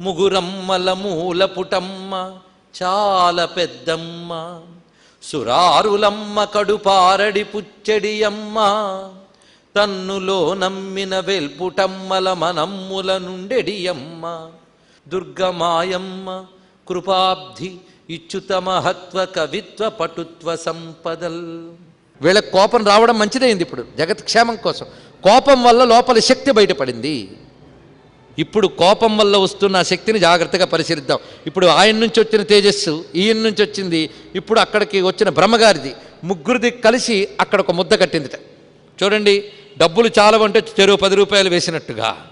ముగురమ్మల మూల పుటమ్మ చాలా పెద్దమ్మ. సురారులమ్మ కడుపారడి పుచ్చడియమ్మ తన్నులో నమ్మిన వెల్పుటమ్మల మనమ్ముల నుండెడియమ్మ. దుర్గమాయమ్మ కృపాబ్ధి ఇచ్చుత మహత్వ కవిత్వ పటుత్వ సంపదల్. వీళ్ళకి కోపం రావడం మంచిదైంది ఇప్పుడు జగత్ క్షేమం కోసం. కోపం వల్ల లోపల శక్తి బయటపడింది. ఇప్పుడు కోపం వల్ల వస్తున్న శక్తిని జాగ్రత్తగా పరిశీలిద్దాం. ఇప్పుడు ఆయన నుంచి వచ్చిన తేజస్సు ఈయన నుంచి వచ్చింది ఇప్పుడు అక్కడికి వచ్చిన బ్రహ్మగారిది ముగ్గురిది కలిసి అక్కడ ఒక ముద్ద కట్టిందిట. చూడండి డబ్బులు చాలా అంటే చెరువు పది రూపాయలు వేసినట్టుగా.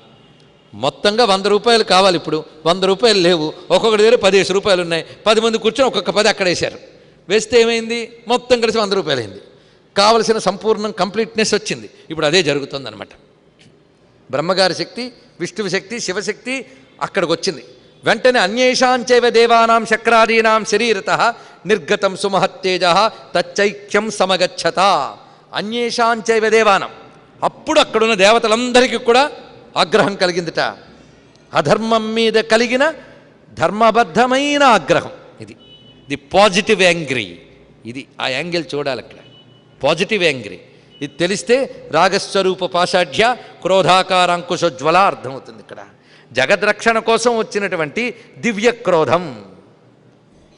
మొత్తంగా వంద రూపాయలు కావాలి ఇప్పుడు వంద రూపాయలు లేవు ఒక్కొక్కటి దగ్గర పదిహేను రూపాయలు ఉన్నాయి పది మంది కూర్చొని ఒక్కొక్క పది అక్కడ వేశారు. వేస్తే ఏమైంది? మొత్తం కలిసి వంద రూపాయలు అయింది కావలసిన సంపూర్ణం కంప్లీట్నెస్ వచ్చింది. ఇప్పుడు అదే జరుగుతుందన్నమాట. బ్రహ్మగారి శక్తి విష్ణువు శక్తి శివశక్తి అక్కడికి వచ్చింది వెంటనే అన్యేషాంచైవ దేవానాం శక్రాదీనాం శరీరత నిర్గతం సుమహత్తేజ తచ్చైక్యం సమగచ్చత. అన్యేషాంచైవ దేవానం. అప్పుడు అక్కడున్న దేవతలందరికీ కూడా ఆగ్రహం కలిగిందిట. అధర్మం మీద కలిగిన ధర్మబద్ధమైన ఆగ్రహం ఇది. The positive angry. ఇది ఆ యాంగిల్ చూడాలి అక్కడ. Positive angry. ఇది తెలిస్తే రాగస్వరూప పాషాఢ్య క్రోధాకారాంకుశోజ్వల అర్థమవుతుంది ఇక్కడ. జగద్రక్షణ కోసం వచ్చినటువంటి దివ్య క్రోధం.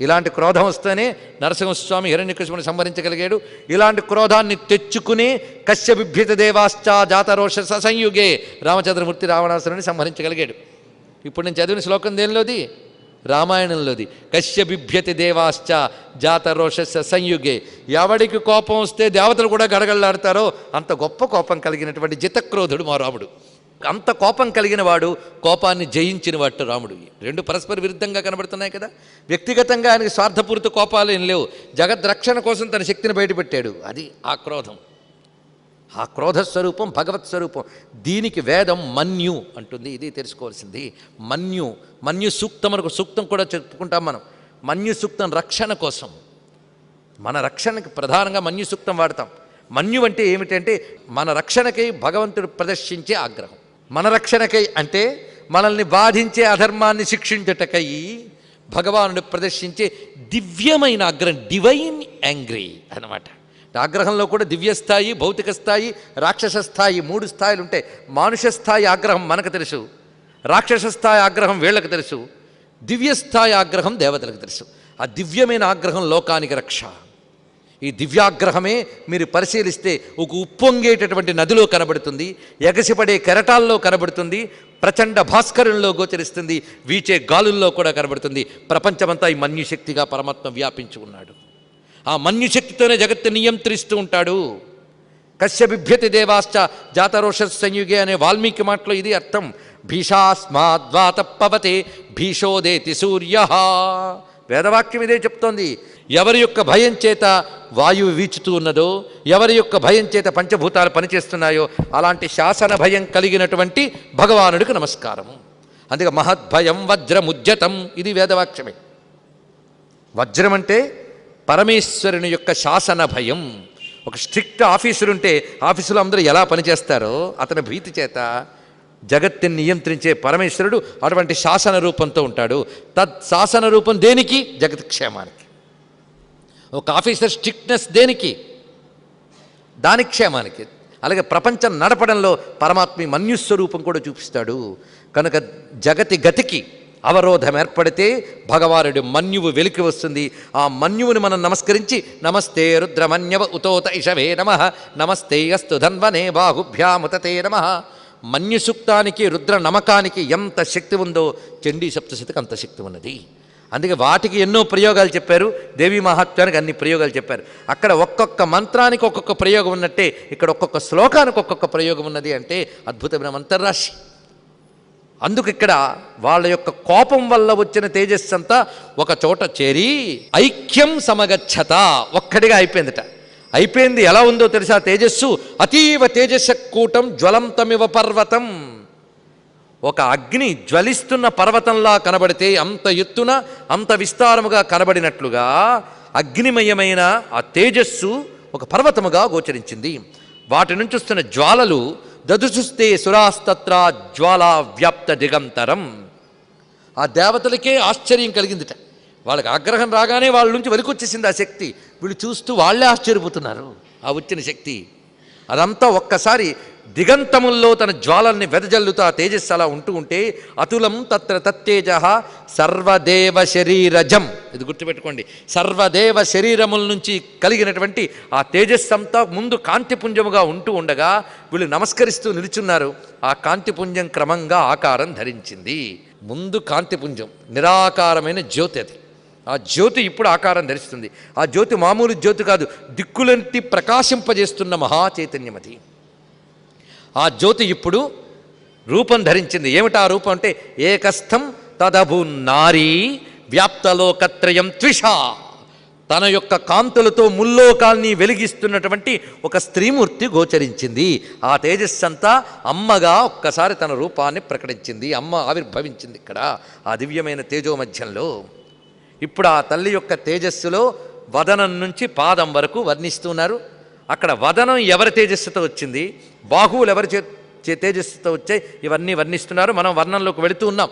ఇలాంటి క్రోధం వస్తేనే నరసింహస్వామి హిరణ్యకృష్ణుని సంహరించగలిగాడు. ఇలాంటి క్రోధాన్ని తెచ్చుకుని కశ్య దేవాశ్చా దేవాశ్చ జాతరోష సంయుగే రామచంద్రమూర్తి రావణాసురుని సంహరించగలిగాడు. ఇప్పుడు నేను చదివిన శ్లోకం దేనిలోది? రామాయణంలోది. కశ్యబిభ్యతి దేవాశ్చ దేవాశ్చ జాతరోష సంయుగే. ఎవడికి కోపం వస్తే దేవతలు కూడా గడగడలాడతారో అంత గొప్ప కోపం కలిగినటువంటి జితక్రోధుడు మా రాముడు. అంత కోపం కలిగిన వాడు కోపాన్ని జయించిన వాడు రాముడు. రెండు పరస్పర విరుద్ధంగా కనబడుతున్నాయి కదా. వ్యక్తిగతంగా ఆయనకి స్వార్థపూరిత కోపాలు ఏం లేవు. జగద్రక్షణ కోసం తన శక్తిని బయటపెట్టాడు. అది ఆ క్రోధం. ఆ క్రోధ స్వరూపం భగవత్ స్వరూపం. దీనికి వేదం మన్యు అంటుంది. ఇది తెలుసుకోవాల్సింది. మన్యు. మన్యు సూక్తం మనకు సూక్తం కూడా చెప్పుకుంటాం మనం. మన్యు సూక్తం రక్షణ కోసం. మన రక్షణకి ప్రధానంగా మన్యు సూక్తం వాడతాం. మన్యు అంటే ఏమిటంటే మన రక్షణకై భగవంతుడు ప్రదర్శించే ఆగ్రహం. మన రక్షణకై అంటే మనల్ని బాధించే అధర్మాన్ని శిక్షించుటకై భగవానుడు ప్రదర్శించే దివ్యమైన ఆగ్రహం డివైన్ యాంగ్రీ అన్నమాట. ఆగ్రహంలో కూడా దివ్యస్థాయి భౌతిక స్థాయి రాక్షస స్థాయి మూడు స్థాయిలు ఉంటాయి మానుష స్థాయి ఆగ్రహం మనకు తెలుసు రాక్షస స్థాయి ఆగ్రహం వీళ్ళకి తెలుసు దివ్యస్థాయి ఆగ్రహం దేవతలకు తెలుసు. ఆ దివ్యమైన ఆగ్రహం లోకానికి రక్ష. ఈ దివ్యాగ్రహమే మీరు పరిశీలిస్తే ఒక ఉప్పొంగేటటువంటి నదిలో కనబడుతుంది ఎగసిపడే కెరటాల్లో కనబడుతుంది ప్రచండ భాస్కరంలో గోచరిస్తుంది వీచే గాలుల్లో కూడా కనబడుతుంది. ప్రపంచమంతా ఈ మన్యుశక్తిగా పరమాత్మ వ్యాపించి ఉన్నాడు. ఆ మన్యుశక్తితోనే జగత్తు నియంత్రిస్తూ ఉంటాడు. కశ్య బిభ్యతి దేవాశ్చ జాతరోష సంయుగే అనే వాల్మీకి మాటలో ఇది అర్థం. భీషాస్మాద్వాత పవతే భీషోదేతి సూర్య. వేదవాక్యం ఇదే చెప్తోంది. ఎవరి యొక్క భయం చేత వాయువు వీచుతూ ఉన్నదో ఎవరి యొక్క భయం చేత పంచభూతాలు పనిచేస్తున్నాయో అలాంటి శాసన భయం కలిగినటువంటి భగవానుడికి నమస్కారం అందుకే మహద్భయం వజ్రముద్యతం ఇది వేదవాక్యమే. వజ్రం అంటే పరమేశ్వరుని యొక్క శాసన భయం. ఒక స్ట్రిక్ట్ ఆఫీసర్ ఉంటే ఆఫీసులో అందరూ ఎలా పనిచేస్తారో అతని భీతి చేత జగత్తుని నియంత్రించే పరమేశ్వరుడు అటువంటి శాసన రూపంతో ఉంటాడు. తత్ శాసన రూపం దేనికి? జగత్ క్షేమానికి. ఒక ఆఫీసర్ స్ట్రిక్ట్నెస్ దేనికి? దాని క్షేమానికి. అలాగే ప్రపంచం నడపడంలో పరమాత్మ మన్యుస్వరూపం కూడా చూపిస్తాడు. కనుక జగతి గతికి అవరోధం ఏర్పడితే భగవానుడి మన్యువు వెలికి వస్తుంది. ఆ మన్యువుని మనం నమస్కరించి నమస్తే రుద్రమన్యవ ఉతోత ఇషవే నమ. నమస్తే అస్తు ధన్వనే బాహుభ్యాముతతే నమ. మన్యుసూక్తానికి రుద్ర నమకానికి ఎంత శక్తి ఉందో చండీ సప్తశతికి అంత శక్తి ఉన్నది. అందుకే వాటికి ఎన్నో ప్రయోగాలు చెప్పారు. దేవీ మహాత్మ్యానికి అన్ని ప్రయోగాలు చెప్పారు. అక్కడ ఒక్కొక్క మంత్రానికి ఒక్కొక్క ప్రయోగం ఉన్నట్టే ఇక్కడ ఒక్కొక్క శ్లోకానికి ఒక్కొక్క ప్రయోగం ఉన్నది అంటే అద్భుతమైన మంత్రరాశి. అందుకు ఇక్కడ వాళ్ళ యొక్క కోపం వల్ల వచ్చిన తేజస్సు అంతా ఒక చోట చేరి ఐక్యం సమగచ్చత ఒక్కడిగా అయిపోయిందట. అయిపోయింది ఎలా ఉందో తెలుసా? తేజస్సు అతీవ తేజస్కూటం జ్వలంతమివ పర్వతం. ఒక అగ్ని జ్వలిస్తున్న పర్వతంలా కనబడితే అంత ఎత్తున అంత విస్తారముగా కనబడినట్లుగా అగ్నిమయమైన ఆ తేజస్సు ఒక పర్వతముగా గోచరించింది. వాటి నుంచి వస్తున్న జ్వాలలు దదుచుస్తే సురాస్తత్ర జ్వాలా వ్యాప్త దిగంతరం. ఆ దేవతలకే ఆశ్చర్యం కలిగిందిట. వాళ్ళకి ఆగ్రహం రాగానే వాళ్ళ నుంచి వెలికొచ్చేసింది ఆ శక్తి. వీళ్ళు చూస్తూ వాళ్ళే ఆశ్చర్యపోతున్నారు. ఆ వచ్చిన శక్తి అదంతా ఒక్కసారి దిగంతముల్లో తన జ్వాలల్ని వెదజల్లుతా తేజస్సు అలా ఉంటూ ఉంటే అతులం తత్ర తత్తేజ సర్వదేవ శరీరజం. ఇది గుర్తుపెట్టుకోండి. సర్వదేవ శరీరముల నుంచి కలిగినటువంటి ఆ తేజస్సు అంతా ముందు కాంతిపుంజముగా ఉంటూ ఉండగా వీళ్ళు నమస్కరిస్తూ నిలుచున్నారు. ఆ కాంతిపుంజం క్రమంగా ఆకారం ధరించింది. ముందు కాంతిపుంజం నిరాకారమైన జ్యోతి అది. ఆ జ్యోతి ఇప్పుడు ఆకారం ధరిస్తుంది. ఆ జ్యోతి మామూలు జ్యోతి కాదు దిక్కులంటి ప్రకాశింపజేస్తున్న మహా చైతన్యం అది ఆ జ్యోతి ఇప్పుడు రూపం ధరించింది. ఏమిటా రూపం అంటే ఏకస్థం తదభు నారీ వ్యాప్తలోకత్రయం త్విష. తన యొక్క కాంతులతో ముల్లోకాల్ని వెలిగిస్తున్నటువంటి ఒక స్త్రీమూర్తి గోచరించింది. ఆ తేజస్సంతా అమ్మగా ఒక్కసారి తన రూపాన్ని ప్రకటించింది. అమ్మ ఆవిర్భవించింది ఇక్కడ ఆ దివ్యమైన తేజో మధ్యంలో ఇప్పుడు ఆ తల్లి యొక్క తేజస్సులో వదనం నుంచి పాదం వరకు వర్ణిస్తున్నారు. అక్కడ వదనం ఎవరి తేజస్సుతో వచ్చింది? బాహువులు ఎవరి చే తేజస్సుతో వచ్చాయి? ఇవన్నీ వర్ణిస్తున్నారు. మనం వర్ణంలోకి వెళుతూ ఉన్నాం.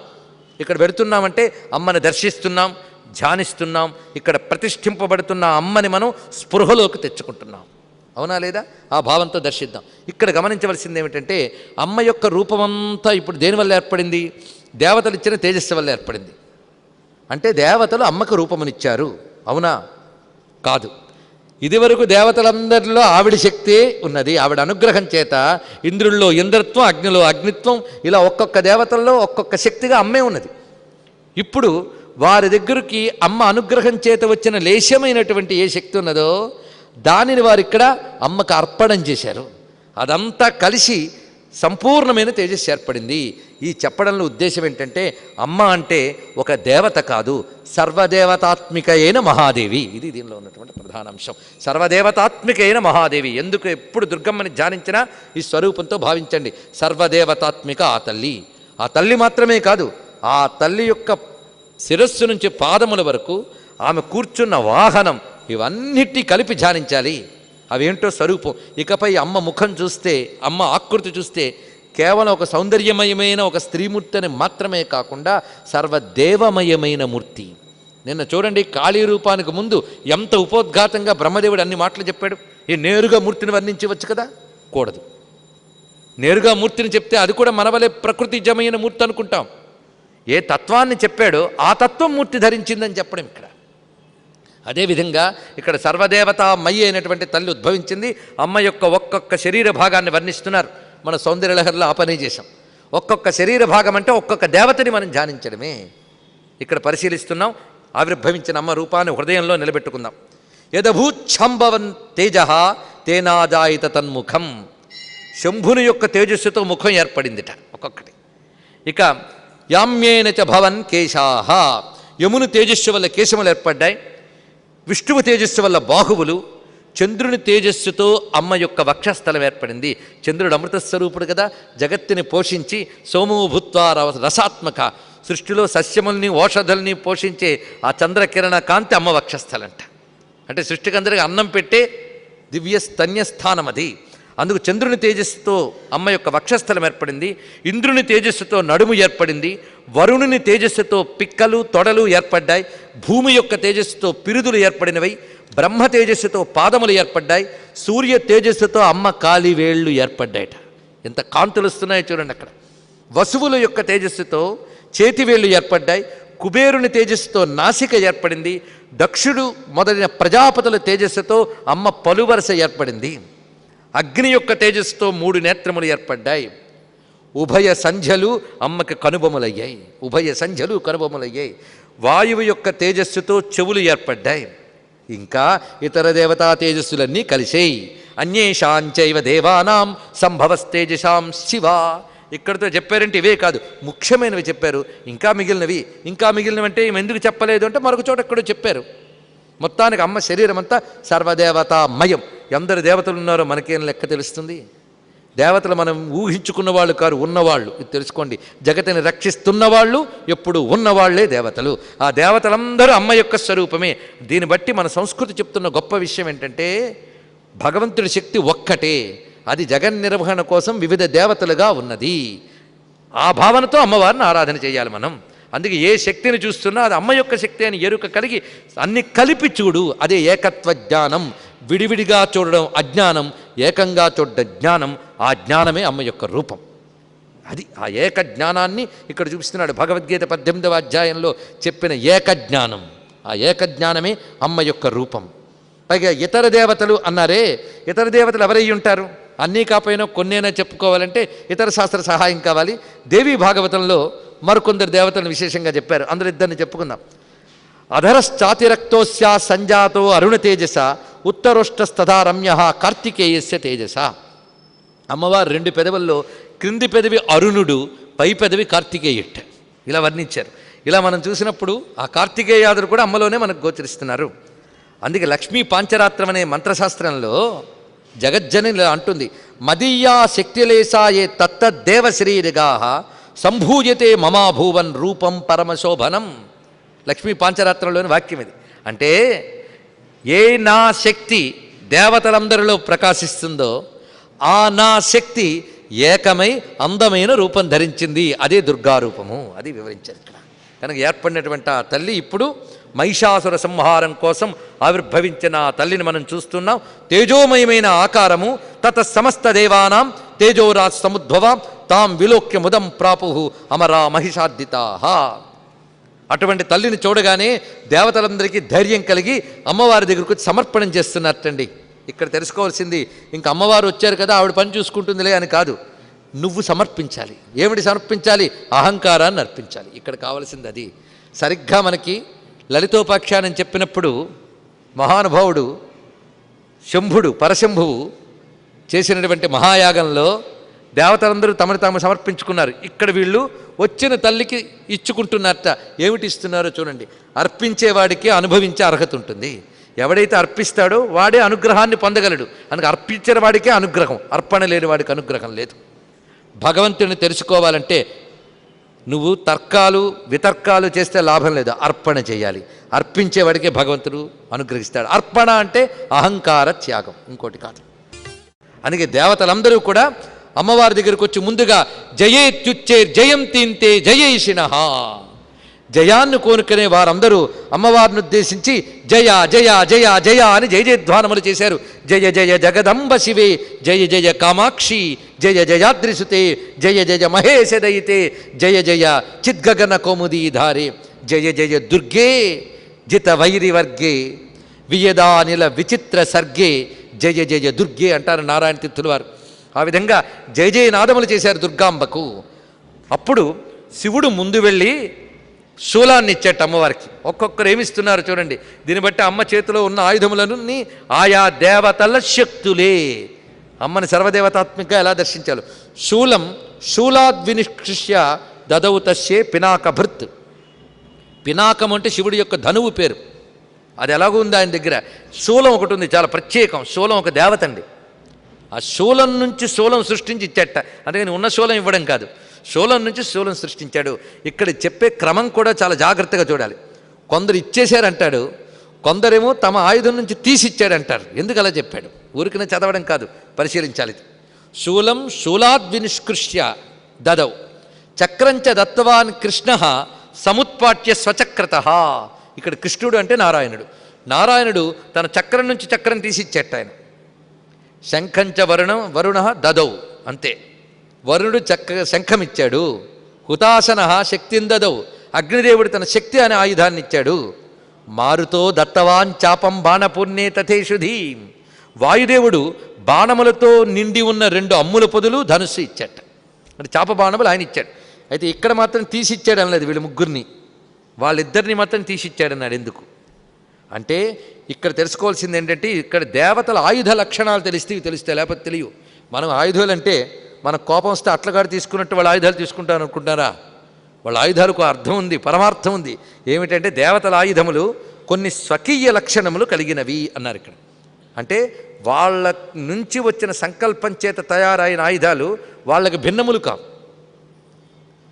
ఇక్కడ వెళుతున్నామంటే అమ్మని దర్శిస్తున్నాం ధ్యానిస్తున్నాం. ఇక్కడ ప్రతిష్ఠింపబడుతున్న అమ్మని మనం స్పృహలోకి తెచ్చుకుంటున్నాం. అవునా లేదా? ఆ భావంతో దర్శిద్దాం. ఇక్కడ గమనించవలసింది ఏమిటంటే అమ్మ యొక్క రూపమంతా ఇప్పుడు దేనివల్ల ఏర్పడింది? దేవతలు ఇచ్చిన తేజస్సు వల్ల ఏర్పడింది. అంటే దేవతలు అమ్మకు రూపమునిచ్చారు. అవునా? కాదు. ఇదివరకు దేవతలందరిలో ఆవిడ శక్తి ఉన్నది. ఆవిడ అనుగ్రహం చేత ఇంద్రుల్లో ఇంద్రత్వం అగ్నిలో అగ్నిత్వం ఇలా ఒక్కొక్క దేవతల్లో ఒక్కొక్క శక్తిగా అమ్మే ఉన్నది. ఇప్పుడు వారి దగ్గరికి అమ్మ అనుగ్రహం చేత వచ్చిన లేశమైనటువంటి ఏ శక్తి ఉన్నదో దానిని వారు ఇక్కడ అమ్మకు అర్పణం చేశారు. అదంతా కలిసి సంపూర్ణమైన తేజస్సు ఏర్పడింది. ఈ చెప్పడంలో ఉద్దేశం ఏంటంటే అమ్మ అంటే ఒక దేవత కాదు సర్వదేవతాత్మిక అయిన మహాదేవి. ఇది దీనిలో ఉన్నటువంటి ప్రధాన అంశం. సర్వదేవతాత్మిక అయిన మహాదేవి. ఎందుకు ఎప్పుడు దుర్గమ్మని ధ్యానించినా ఈ స్వరూపంతో భావించండి. సర్వదేవతాత్మిక ఆ తల్లి. ఆ తల్లి మాత్రమే కాదు ఆ తల్లి యొక్క శిరస్సు నుంచి పాదముల వరకు ఆమె కూర్చున్న వాహనం ఇవన్నిటి కలిపి ధ్యానించాలి. అవేంటో స్వరూపం ఇకపై అమ్మ ముఖం చూస్తే అమ్మ ఆకృతి చూస్తే కేవలం ఒక సౌందర్యమయమైన ఒక స్త్రీమూర్తి అని మాత్రమే కాకుండా సర్వదేవమయమైన మూర్తి. నిన్న చూడండి కాళీ రూపానికి ముందు ఎంత ఉపోద్ఘాతంగా బ్రహ్మదేవుడు అన్ని మాటలు చెప్పాడు. ఈ నేరుగా మూర్తిని వర్ణించవచ్చు కదా? కూడదు. నేరుగా మూర్తిని చెప్తే అది కూడా మనవలే ప్రకృతిజమైన మూర్తి అనుకుంటాం. ఏ తత్వాన్ని చెప్పాడో ఆ తత్వం మూర్తి ధరించిందని చెప్పడం ఇక్కడ. అదేవిధంగా ఇక్కడ సర్వదేవతామయ్యి అయినటువంటి తల్లి ఉద్భవించింది. అమ్మ యొక్క ఒక్కొక్క శరీర భాగాన్ని వర్ణిస్తున్నారు. మన సౌందర్యలహరిలో ఆ పని చేశాం. ఒక్కొక్క శరీర భాగం అంటే ఒక్కొక్క దేవతని మనం ధ్యానించడమే. ఇక్కడ పరిశీలిస్తున్నాం. ఆవిర్భవించిన అమ్మ రూపాన్ని హృదయంలో నిలబెట్టుకుందాం. యదభూచ్ఛంభవన్ తేజ తేనాదాయిత తన్ముఖం. శంభుని యొక్క తేజస్సుతో ముఖం ఏర్పడిందిట ఒక్కొక్కటి. ఇక యామ్యేన చ భవన్ కేశాహ. యమును తేజస్సు వల్ల కేశములు ఏర్పడ్డాయి. విష్ణువు తేజస్సు వల్ల బాహువులు చంద్రుని తేజస్సుతో అమ్మ యొక్క వక్షస్థలం ఏర్పడింది. చంద్రుడు అమృత స్వరూపుడు కదా జగత్తుని పోషించి సోమభూత్వార రసాత్మక సృష్టిలో సస్యముల్ని ఓషధుల్ని పోషించే ఆ చంద్రకిరణ కాంతి అమ్మ వక్షస్థలంట. అంటే సృష్టికి అందరికీ అన్నం పెట్టే దివ్య స్తన్యస్థానం అది అందుకు చంద్రుని తేజస్సుతో అమ్మ యొక్క వక్షస్థలం ఏర్పడింది. ఇంద్రుని తేజస్సుతో నడుము ఏర్పడింది. వరుణుని తేజస్సుతో పిక్కలు తొడలు ఏర్పడ్డాయి. భూమి యొక్క తేజస్సుతో పిరుదులు ఏర్పడినవి బ్రహ్మ తేజస్సుతో పాదములు ఏర్పడ్డాయి సూర్య తేజస్సుతో అమ్మ కాలి వేళ్ళు ఏర్పడ్డాయట. ఎంత కాంతులు వస్తున్నాయో చూడండి అక్కడ. వసువుల యొక్క తేజస్సుతో చేతివేళ్ళు ఏర్పడ్డాయి కుబేరుని తేజస్సుతో నాసిక ఏర్పడింది దక్షుడు మొదలైన ప్రజాపతుల తేజస్సుతో అమ్మ పలువరస ఏర్పడింది. అగ్ని యొక్క తేజస్సుతో మూడు నేత్రములు ఏర్పడ్డాయి. ఉభయ సంధ్యలు అమ్మకి కనుబొమలయ్యాయి. ఉభయ సంధ్యలు కనుబొమలయ్యాయి. వాయువు యొక్క తేజస్సుతో చెవులు ఏర్పడ్డాయి. ఇంకా ఇతర దేవతా తేజస్సులన్నీ కలిసేయి. అన్యేషాంచైవ దేవానాం సంభవస్తేజసాం శివ. ఇక్కడితో చెప్పారంటే ఇవే కాదు ముఖ్యమైనవి చెప్పారు. ఇంకా మిగిలినవి ఇంకా మిగిలినవి అంటే ఈమె ఎందుకు చెప్పలేదు అంటే మరొక చోట ఎక్కడో చెప్పారు. మొత్తానికి అమ్మ శరీరం అంతా సర్వదేవతామయం. ఎందరు దేవతలు ఉన్నారో మనకేం లెక్క తెలుస్తుంది? దేవతలు మనం ఊహించుకున్న వాళ్ళు కారు ఉన్నవాళ్ళు. ఇది తెలుసుకోండి. జగతిని రక్షిస్తున్న వాళ్ళు ఎప్పుడు ఉన్నవాళ్ళే దేవతలు. ఆ దేవతలందరూ అమ్మ యొక్క స్వరూపమే. దీన్ని బట్టి మన సంస్కృతి చెప్తున్న గొప్ప విషయం ఏంటంటే భగవంతుడి శక్తి ఒక్కటే. అది జగన్ నిర్వహణ కోసం వివిధ దేవతలుగా ఉన్నది. ఆ భావనతో అమ్మవారిని ఆరాధన చేయాలి మనం. అందుకే ఏ శక్తిని చూస్తున్నా అది అమ్మ యొక్క శక్తి అని ఎరుక కలిగి అన్ని కలిపి చూడు. అదే ఏకత్వ జ్ఞానం. విడివిడిగా చూడడం అజ్ఞానం ఏకంగా చూడడం జ్ఞానం ఆ జ్ఞానమే అమ్మ యొక్క రూపం. అది ఆ ఏక జ్ఞానాన్ని ఇక్కడ చూపిస్తున్నాడు భగవద్గీత పద్దెనిమిదవ అధ్యాయంలో చెప్పిన ఏక జ్ఞానం. ఆ ఏక జ్ఞానమే అమ్మ యొక్క రూపం. పైగా ఇతర దేవతలు అన్నారే ఇతర దేవతలు ఎవరై ఉంటారు? అన్నీ కాపోయినా కొన్నైనా చెప్పుకోవాలంటే ఇతర శాస్త్ర సహాయం కావాలి. దేవీ భాగవతంలో మరికొందరు దేవతలను విశేషంగా చెప్పారు. అందరు ఇద్దరిని చెప్పుకుందాం. అధరశ్చాతిరక్తోస్యా సంజాతో అరుణ తేజస ఉత్తరుష్టస్తథా రమ్య కార్తికేయస్య తేజస అమ్మవారు రెండు పెదవుల్లో క్రింది పెదవి అరుణుడు పై పెదవి కార్తికేయుట్ ఇలా వర్ణించారు. ఇలా మనం చూసినప్పుడు ఆ కార్తికేయాదుడు కూడా అమ్మలోనే మనకు గోచరిస్తున్నారు. అందుకే లక్ష్మీ పాంచరాత్రం అనే మంత్రశాస్త్రంలో జగజ్జని అంటుంది మదీయా శక్తిలేసాయే తత్తదేవ శ్రీరిగా సంభూయతే మమాభూవన్ రూపం పరమశోభనం. లక్ష్మీ పాంచరాత్రంలోని వాక్యం ఇది. అంటే ఏ నా శక్తి దేవతలందరిలో ప్రకాశిస్తుందో ఆ నా శక్తి ఏకమై అందమైన రూపం ధరించింది. అదే దుర్గారూపము. అది వివరించారు ఇక్కడ. కనుక ఏర్పడినటువంటి ఆ తల్లి ఇప్పుడు మహిషాసుర సంహారం కోసం ఆవిర్భవించిన ఆ తల్లిని మనం చూస్తున్నాం. తేజోమయమైన ఆకారము. తత సమస్త దేవానాం తేజోరాజ్ సముద్భవ. తాం విలోక్య ముదం ప్రాపు అమరా మహిషార్దితా. అటువంటి తల్లిని చూడగానే దేవతలందరికీ ధైర్యం కలిగి అమ్మవారి దగ్గరకు వచ్చి సమర్పణం చేస్తున్నట్టండి. ఇక్కడ తెలుసుకోవాల్సింది ఇంకా అమ్మవారు వచ్చారు కదా ఆవిడ పని చూసుకుంటుందిలే అని కాదు. నువ్వు సమర్పించాలి. ఏమిటి సమర్పించాలి? అహంకారాన్ని అర్పించాలి. ఇక్కడ కావాల్సింది అది. సరిగ్గా మనకి లలితోపాఖ్యానం చెప్పినప్పుడు మహానుభావుడు శంభుడు పరశంభువు చేసినటువంటి మహాయాగంలో దేవతలందరూ తమను తాము సమర్పించుకున్నారు. ఇక్కడ వీళ్ళు వచ్చిన తల్లికి ఇచ్చుకుంటున్నారట ఏమిటి ఇస్తున్నారో చూడండి. అర్పించేవాడికి అనుభవించే అర్హత ఉంటుంది. ఎవడైతే అర్పిస్తాడో వాడే అనుగ్రహాన్ని పొందగలడు. అందుకు అర్పించిన వాడికే అనుగ్రహం. అర్పణ లేని వాడికి అనుగ్రహం లేదు. భగవంతుని తెలుసుకోవాలంటే నువ్వు తర్కాలు వితర్కాలు చేస్తే లాభం లేదు. అర్పణ చేయాలి. అర్పించేవాడికే భగవంతుడు అనుగ్రహిస్తాడు. అర్పణ అంటే అహంకార త్యాగం. ఇంకోటి కాదు. అందుకే దేవతలందరూ కూడా అమ్మవారి దగ్గరకు వచ్చి ముందుగా జయేత్యుచ్చే జయం తీంతే జయేషిణ. జయాన్ని కోరుకునే వారందరూ అమ్మవారిని ఉద్దేశించి జయ జయ జయ జయ అని జయ జయధ్వానములు చేశారు. జయ జయ జగదంబ శివే జయ జయ కామాక్షి జయ జయాద్రిసుతే జయ జయ మహేశదయితే జయ జయ చిద్గగన కోముదీధారే జయ జయ దుర్గే జిత వైరి వర్గే వియదానిల విచిత్ర సర్గే జయ జయ దుర్గే అంటారు నారాయణ తిత్తులవారు వారు. ఆ విధంగా జయ జయ నాదములు చేశారు దుర్గాంబకు. అప్పుడు శివుడు ముందు వెళ్ళి శూలాన్ని ఇచ్చాట అమ్మవారికి. ఒక్కొక్కరు ఏమిస్తున్నారు చూడండి. దీన్ని బట్టి అమ్మ చేతిలో ఉన్న ఆయుధములను ఆయా దేవతల శక్తులే. అమ్మని సర్వదేవతాత్మికగా ఎలా దర్శించాలి. శూలం శూలాద్వినిష్కృష్య దదవు తస్యే పినాకభృత్. పినాకం అంటే శివుడి యొక్క ధనువు పేరు. అది ఎలాగో ఉంది ఆయన దగ్గర. శూలం ఒకటి ఉంది చాలా ప్రత్యేకం. శూలం ఒక దేవత అండి ఆ శూలం నుంచి శూలం సృష్టించి ఇచ్చేట అందుకని ఉన్న శూలం ఇవ్వడం కాదు. శూలం నుంచి శూలం సృష్టించాడు. ఇక్కడ చెప్పే క్రమం కూడా చాలా జాగ్రత్తగా చూడాలి. కొందరు ఇచ్చేశారంటాడు కొందరేమో తమ ఆయుధం నుంచి తీసిచ్చాడంటారు. ఎందుకు అలా చెప్పాడు? ఊరికిన చదవడం కాదు పరిశీలించాలి. శూలం శూలాద్వినిష్కృష్య దదౌ. చక్రంచ దత్తవాన్ కృష్ణ సముత్పాట్య స్వచక్రత. ఇక్కడ కృష్ణుడు అంటే నారాయణుడు. నారాయణుడు తన చక్రం నుంచి చక్రం తీసిచ్చేట ఆయన. శంఖంచ వరుణం వరుణ దదౌ అంతే. వరుణుడు చక్కగా శంఖమిచ్చాడు. హుతాసన శక్తిని దదౌ. అగ్నిదేవుడు తన శక్తి అనే ఆయుధాన్ని ఇచ్చాడు మారుతో దత్తవాన్ చాపం బాణపూర్ణే తథేషుధీ. వాయుదేవుడు బాణములతో నిండి ఉన్న రెండు అమ్ముల పొదులు ధనుస్సు ఇచ్చాట. అంటే చాప బాణములు ఆయన ఇచ్చాడు. అయితే ఇక్కడ మాత్రం తీసిచ్చాడు అనలేదు వీళ్ళ ముగ్గురిని. వాళ్ళిద్దరిని మాత్రం తీసిచ్చాడన్నాడు ఎందుకు? అంటే ఇక్కడ తెలుసుకోవాల్సింది ఏంటంటే ఇక్కడ దేవతల ఆయుధ లక్షణాలు తెలిస్తే తెలిస్తే లేకపోతే తెలియవు. మనం ఆయుధాలు అంటే మన కోపం వస్తే అట్లగాడు తీసుకున్నట్టు వాళ్ళ ఆయుధాలు తీసుకుంటాను అనుకుంటున్నారా? వాళ్ళ ఆయుధాలకు అర్థం ఉంది పరమార్థం ఉంది. ఏమిటంటే దేవతల ఆయుధములు కొన్ని స్వకీయ లక్షణములు కలిగినవి అన్నారు ఇక్కడ. అంటే వాళ్ళ నుంచి వచ్చిన సంకల్పం చేత తయారైన ఆయుధాలు వాళ్ళకి భిన్నములు కావు.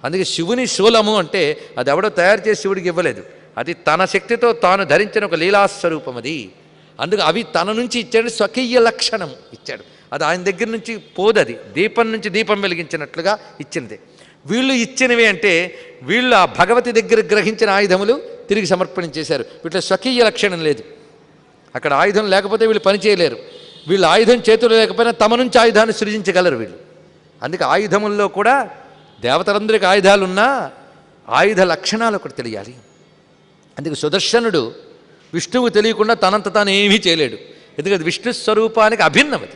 అందుకే శివుని శూలము అంటే అది ఎవడో తయారు చేసి శివుడికి ఇవ్వలేదు. అది తన శక్తితో తాను ధరించిన ఒక లీలాస్వరూపం అది అందుకు అవి తన నుంచి ఇచ్చాడు స్వకీయ లక్షణం ఇచ్చాడు. అది ఆయన దగ్గర నుంచి పోదది. దీపం నుంచి దీపం వెలిగించినట్లుగా ఇచ్చింది. వీళ్ళు ఇచ్చినవి అంటే వీళ్ళు ఆ భగవతి దగ్గర గ్రహించిన ఆయుధములు తిరిగి సమర్పణ చేశారు. వీటిలో స్వకీయ లక్షణం లేదు. అక్కడ ఆయుధం లేకపోతే వీళ్ళు పని చేయలేరు. వీళ్ళు ఆయుధం చేతులు లేకపోయినా తమ నుంచి ఆయుధాన్ని సృజించగలరు వీళ్ళు. అందుకే ఆయుధముల్లో కూడా దేవతలందరికీ ఆయుధాలున్నా ఆయుధ లక్షణాలు ఒకటి తెలియాలి. అందుకే సుదర్శనుడు విష్ణువు తెలియకుండా తనంత తాను ఏమీ చేయలేడు. ఎందుకంటే విష్ణు స్వరూపానికి అభిన్నం అది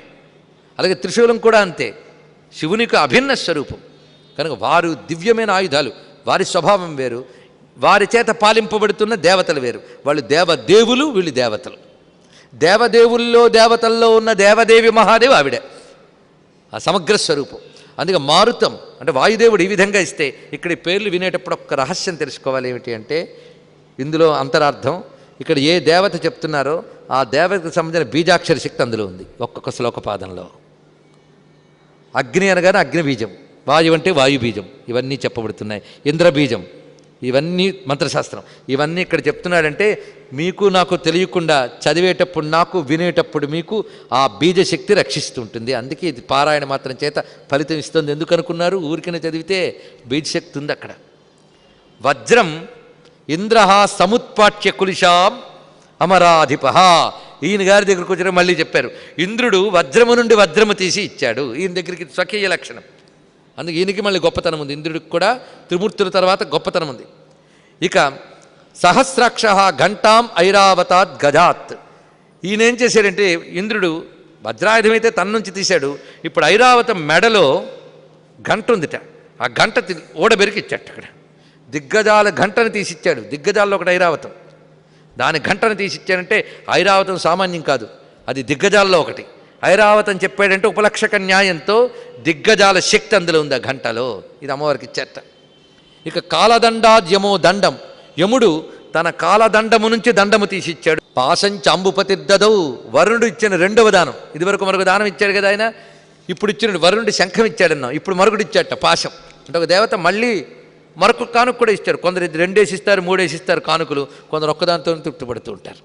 అలాగే త్రిశూలం కూడా అంతే. శివునికి అభిన్న స్వరూపం. కనుక వారు దివ్యమైన ఆయుధాలు. వారి స్వభావం వేరు. వారి చేత పాలింపబడుతున్న దేవతలు వేరు. వాళ్ళు దేవదేవులు వీళ్ళు దేవతలు. దేవదేవుల్లో దేవతల్లో ఉన్న దేవదేవి మహాదేవి ఆవిడే. ఆ సమగ్ర స్వరూపం. అందుకే మారుతం. అంటే వాయుదేవుడు ఈ విధంగా ఇస్తే ఇక్కడ పేర్లు వినేటప్పుడు ఒక రహస్యం తెలుసుకోవాలి ఏమిటి అంటే ఇందులో అంతరార్థం. ఇక్కడ ఏ దేవత చెప్తున్నారో ఆ దేవతకు సంబంధించిన బీజాక్షర శక్తి అందులో ఉంది ఒక్కొక్క శ్లోకపాదంలో అగ్ని అనగానే అగ్నిబీజం వాయు అంటే వాయుబీజం ఇవన్నీ చెప్పబడుతున్నాయి. ఇంద్రబీజం ఇవన్నీ మంత్రశాస్త్రం. ఇవన్నీ ఇక్కడ చెప్తున్నాడంటే మీకు నాకు తెలియకుండా చదివేటప్పుడు నాకు వినేటప్పుడు మీకు ఆ బీజశక్తి రక్షిస్తుంటుంది. అందుకే ఇది పారాయణ మాత్రం చేత ఫలితం ఇస్తుంది. ఎందుకు అనుకున్నారు ఊరికనే చదివితే బీజశక్తి ఉంది అక్కడ. వజ్రం ఇంద్ర సముత్పాట్య కులిశాం అమరాధిప ఈయన గారి దగ్గరకు వచ్చిన మళ్ళీ చెప్పారు ఇంద్రుడు వజ్రము నుండి వజ్రము తీసి ఇచ్చాడు ఈయన దగ్గరికి స్వకీయ లక్షణం. అందుకే ఈయనకి మళ్ళీ గొప్పతనం ఉంది. ఇంద్రుడికి కూడా త్రిమూర్తుల తర్వాత గొప్పతనం ఉంది. ఇక సహస్రాక్ష ఘంటాం ఐరావతాత్ గజాత్. ఈయన ఏం చేశాడంటే ఇంద్రుడు వజ్రాయుధం అయితే తన నుంచి తీశాడు ఇప్పుడు ఐరావతం మెడలో గంట ఉందిట. ఆ గంట తి- ఓడబెరికి ఇచ్చాడు అక్కడ. దిగ్గజాల గంటను తీసిచ్చాడు. దిగ్గజాల్లో ఒకటి ఐరావతం. దాని గంటను తీసిచ్చాడంటే ఐరావతం సామాన్యం కాదు. అది దిగ్గజాల్లో ఒకటి. ఐరావతం చెప్పాడంటే ఉపలక్షక న్యాయంతో దిగ్గజాల శక్తి అందులో ఉంది ఆ గంటలో ఇది అమ్మవారికి ఇచ్చేట ఇక కాలదండాద్యమో దండం. యముడు తన కాలదండము నుంచి దండము తీసిచ్చాడు. పాశం చాంబుపతిద్దదౌ వరుణుడు ఇచ్చిన రెండవ దానం. ఇదివరకు మరొక దానం ఇచ్చాడు కదా ఆయన. ఇప్పుడు ఇచ్చిన వరుణుడి శంఖం ఇచ్చాడన్నాం. ఇప్పుడు మరొకటి ఇచ్చాట పాశం. అంటే ఒక దేవత మళ్ళీ మరొక కానుక కూడా ఇస్తారు కొందరు ఇది రెండేసి ఇస్తారు మూడేసి ఇస్తారు కానుకలు. కొందరు ఒక్కదాంతో తృప్తిపడుతూ ఉంటారు.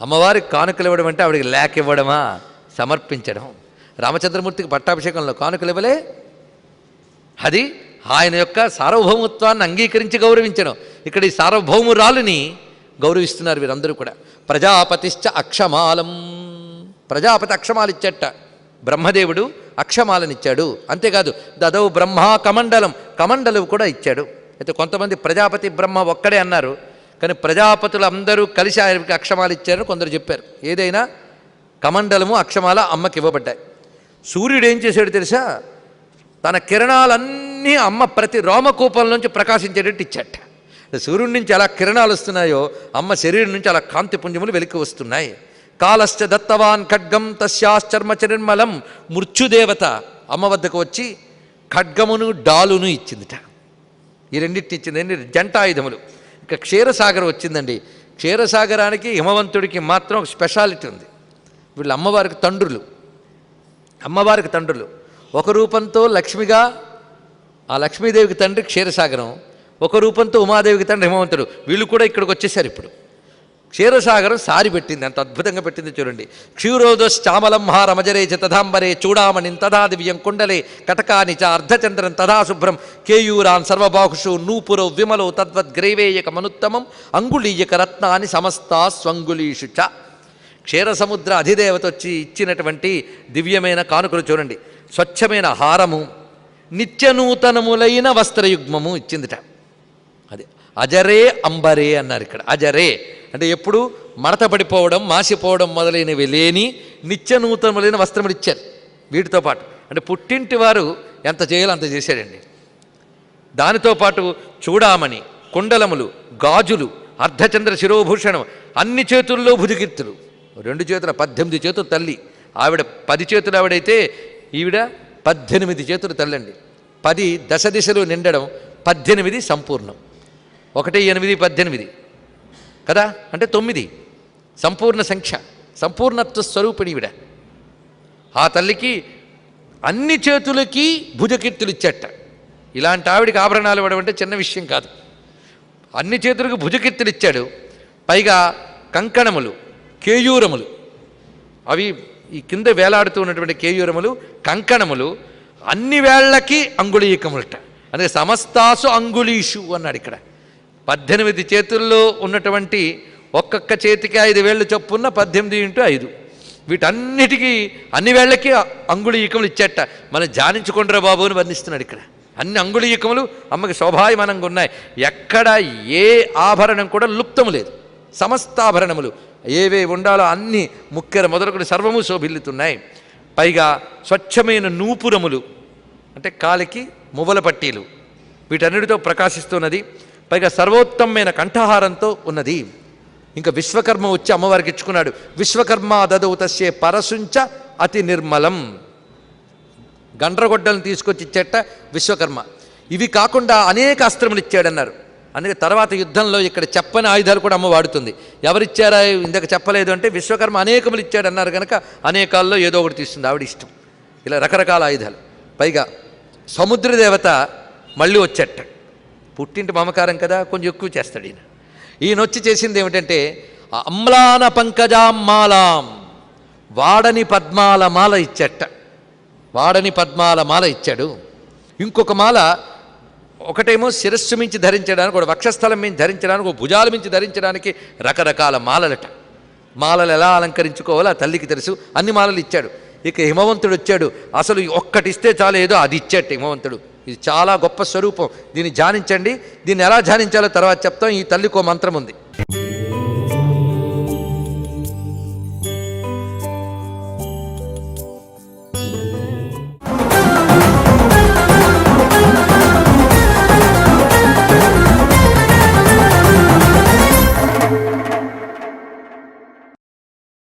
అమ్మవారికి కానుకలు ఇవ్వడం అంటే ఆవిడకి లేక ఇవ్వడమా? సమర్పించడం. రామచంద్రమూర్తికి పట్టాభిషేకంలో కానుకలు ఇవ్వలే. అది ఆయన యొక్క సార్వభౌమత్వాన్ని అంగీకరించి గౌరవించడం. ఇక్కడ ఈ సార్వభౌమురాలుని గౌరవిస్తున్నారు వీరందరూ కూడా. ప్రజాపతిశ్చ అక్షమాలం. ప్రజాపతి అక్షమాలు ఇచ్చట. బ్రహ్మదేవుడు అక్షమాలనిచ్చాడు. అంతేకాదు దదవు బ్రహ్మ కమండలం కమండలం కూడా ఇచ్చాడు. అయితే కొంతమంది ప్రజాపతి బ్రహ్మ ఒక్కడే అన్నారు. కానీ ప్రజాపతులు అందరూ కలిసి ఆయనకి అక్షమాలు ఇచ్చారని కొందరు చెప్పారు. ఏదైనా కమండలము అక్షమాల అమ్మకి ఇవ్వబడ్డాయి. సూర్యుడు ఏం చేశాడు తెలుసా? తన కిరణాలన్నీ అమ్మ ప్రతి రోమకూపం నుంచి ప్రకాశించేటట్టు ఇచ్చట. సూర్యుడి నుంచి ఎలా కిరణాలు వస్తున్నాయో అమ్మ శరీరం నుంచి అలా కాంతి పుంజములు వెలికి వస్తున్నాయి. కాలశ్చ దత్తవాన్ ఖడ్గం తస్యాశ్చర్మ నిర్మలం మృత్యుదేవత అమ్మ వద్దకు వచ్చి ఖడ్గమును డాలును ఇచ్చిందిట. ఈ రెండింటిని ఇచ్చిందండి జంట ఆయుధములు ఇక క్షీరసాగర్ వచ్చిందండి. క్షీరసాగరానికి హిమవంతుడికి మాత్రం ఒక స్పెషాలిటీ ఉంది. వీళ్ళు అమ్మవారికి తండ్రులు. అమ్మవారికి తండ్రులు. ఒక రూపంతో లక్ష్మిగా ఆ లక్ష్మీదేవికి తండ్రి క్షీరసాగరం. ఒక రూపంతో ఉమాదేవికి తండ్రి హిమవంతుడు. వీళ్ళు కూడా ఇక్కడికి వచ్చేసారు ఇప్పుడు. క్షీరసాగరం సారి పెట్టింది అంత అద్భుతంగా పెట్టింది చూడండి. క్షీరోదశ్చామలం హారమజరే చ తథాంబరే చూడామణిం తథా దివ్యం కుండలే కటకాని చ అర్ధచంద్రం తథా శుభ్రం. కేయూరాన్ సర్వబాహుషు నూపురో విమలో తద్వద్గ్రైవేయక మనుత్తమం అంగుళీయక రత్నాన్ని సమస్తా స్వంగులీషు చ. క్షీరసముద్ర అధిదేవత వచ్చి ఇచ్చినటువంటి దివ్యమైన కానుకలు చూడండి. స్వచ్ఛమైన హారము నిత్యనూతనములైన వస్త్రయుగ్మము ఇచ్చిందిట. అదే అజరే అంబరే అన్నారు ఇక్కడ. అజరే. అంటే ఎప్పుడు మడత పడిపోవడం మాసిపోవడం మొదలైనవి లేని నిత్య నూతనములైన వస్త్రములు ఇచ్చారు వీటితో పాటు. అంటే పుట్టింటి వారు ఎంత చేయాలో అంత చేశాడండి. దానితో పాటు చూడామణి కుండలములు గాజులు అర్ధచంద్ర శిరోభూషణం అన్ని చేతుల్లో భుజకీర్తులు రెండు చేతుల పద్దెనిమిది చేతులు తల్లి. ఆవిడ పది చేతులు ఆవిడైతే ఈవిడ పద్దెనిమిది చేతులు తల్లండి. పది దశ దిశలు నిండడం పద్దెనిమిది సంపూర్ణం. ఒకటి ఎనిమిది పద్దెనిమిది. కదా? అంటే తొమ్మిది. సంపూర్ణ సంఖ్య సంపూర్ణత్వ స్వరూపిణి విడ ఆ తల్లికి అన్ని చేతులకి భుజకీర్తులు ఇచ్చేట. ఇలాంటి ఆవిడికి ఆభరణాలు ఇవ్వడం అంటే చిన్న విషయం కాదు. అన్ని చేతులకు భుజకీర్తులు ఇచ్చాడు. పైగా కంకణములు కేయూరములు. అవి ఈ కింద వేలాడుతూ ఉన్నటువంటి కేయూరములు కంకణములు అన్ని వేళ్ళకి అంగుళీకములట. అందుకే సమస్తాసు అంగుళీషు అన్నాడు ఇక్కడ. పద్దెనిమిది చేతుల్లో ఉన్నటువంటి ఒక్కొక్క చేతికి ఐదు వేళ్ళు చొప్పున్న పద్దెనిమిది ఇంటూ ఐదు. వీటన్నిటికీ అన్ని వేళ్ళకి అంగుళీకములు ఇచ్చేట. మనం ధ్యానించుకుంటారా బాబు అని వర్ణిస్తున్నాడు ఇక్కడ. అన్ని అంగుళీకములు అమ్మకి శోభాయమానంగా ఉన్నాయి. ఎక్కడ ఏ ఆభరణం కూడా లుప్తము లేదు. సమస్తాభరణములు ఏవే ఉండాలో అన్ని ముక్కెర మొదలుకొని సర్వము శోభిల్లుతున్నాయి. పైగా స్వచ్ఛమైన నూపురములు అంటే కాలికి మువ్వల పట్టీలు వీటన్నిటితో ప్రకాశిస్తున్నది పైగా సర్వోత్తమైన కంఠహారంతో ఉన్నది. ఇంకా విశ్వకర్మ వచ్చి అమ్మవారికి ఇచ్చుకున్నాడు. విశ్వకర్మ దదవు తస్యే పరసుంచ అతి నిర్మలం. గండ్రగొడ్డలను తీసుకొచ్చి ఇచ్చేట విశ్వకర్మ. ఇవి కాకుండా అనేక అస్త్రములు ఇచ్చాడన్నారు. అందుకే తర్వాత యుద్ధంలో ఇక్కడ చెప్పని ఆయుధాలు కూడా అమ్మ వాడుతుంది. ఎవరిచ్చారా? ఇందాక చెప్పలేదు అంటే విశ్వకర్మ అనేకములు ఇచ్చాడన్నారు కనుక అనేకాల్లో ఏదో ఒకటి తీస్తుంది. ఆవిడ ఇష్టం. ఇలా రకరకాల ఆయుధాలు. పైగా సముద్రదేవత మళ్ళీ వచ్చేట. పుట్టింటి మమకారం కదా కొంచెం ఎక్కువ చేస్తాడు ఈయన. ఈయన వచ్చి చేసింది ఏమిటంటే అమ్లాన పంకజాం మాలాం వాడని పద్మాల మాల ఇచ్చట. వాడని పద్మాల మాల ఇచ్చాడు. ఇంకొక మాల ఒకటేమో శిరస్సు మించి ధరించడానికి ఒక వక్షస్థలం మించి ధరించడానికి ఒక భుజాల మించి ధరించడానికి రకరకాల మాలలట. మాలలు ఎలా అలంకరించుకోవాలో ఆ తల్లికి తెలుసు. అన్ని మాలలు ఇచ్చాడు. ఇక హిమవంతుడు వచ్చాడు. అసలు ఒక్కటిస్తే చాలేదో చాలు ఏదో అది ఇచ్చాడు హిమవంతుడు. ఇది చాలా గొప్ప స్వరూపం. దీన్ని ధ్యానించండి. దీన్ని ఎలా ధ్యానించాలో తర్వాత చెప్తాం. ఈ తల్లికో మంత్రం ఉంది.